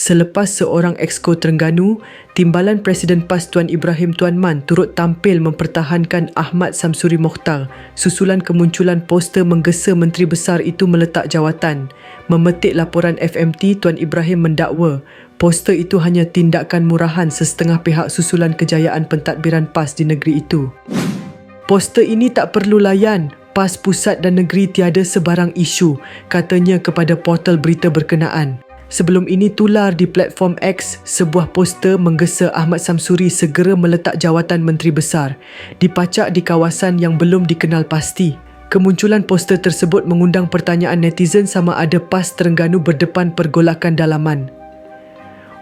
Selepas seorang exco Terengganu, Timbalan Presiden PAS Tuan Ibrahim Tuan Man turut tampil mempertahankan Ahmad Samsuri Mokhtar susulan kemunculan poster menggesa Menteri Besar itu meletak jawatan. Memetik laporan FMT, Tuan Ibrahim mendakwa poster itu hanya tindakan murahan sesetengah pihak susulan kejayaan pentadbiran PAS di negeri itu. Poster ini tak perlu layan. PAS pusat dan negeri tiada sebarang isu, katanya kepada portal berita berkenaan. Sebelum ini tular di platform X, sebuah poster menggesa Ahmad Samsuri segera meletak jawatan Menteri Besar, dipacak di kawasan yang belum dikenal pasti. Kemunculan poster tersebut mengundang pertanyaan netizen sama ada PAS Terengganu berdepan pergolakan dalaman.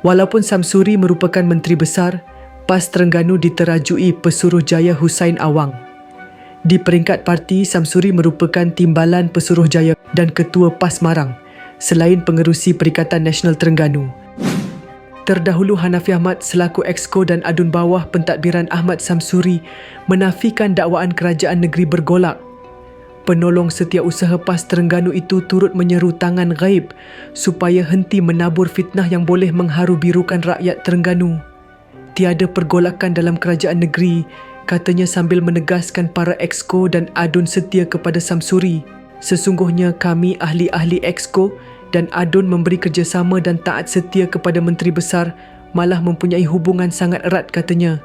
Walaupun Samsuri merupakan Menteri Besar, PAS Terengganu diterajui Pesuruhjaya Hussein Awang. Di peringkat parti, Samsuri merupakan timbalan Pesuruhjaya dan Ketua PAS Marang selain pengerusi Perikatan Nasional Terengganu. Terdahulu Hanafi Ahmad selaku exco dan adun bawah pentadbiran Ahmad Samsuri menafikan dakwaan kerajaan negeri bergolak. Penolong setiausaha PAS Terengganu itu turut menyeru tangan gaib supaya henti menabur fitnah yang boleh mengharu birukan rakyat Terengganu. Tiada pergolakan dalam kerajaan negeri, katanya sambil menegaskan para exco dan adun setia kepada Samsuri. Sesungguhnya kami ahli-ahli exco dan adun memberi kerjasama dan taat setia kepada menteri besar malah mempunyai hubungan sangat erat katanya.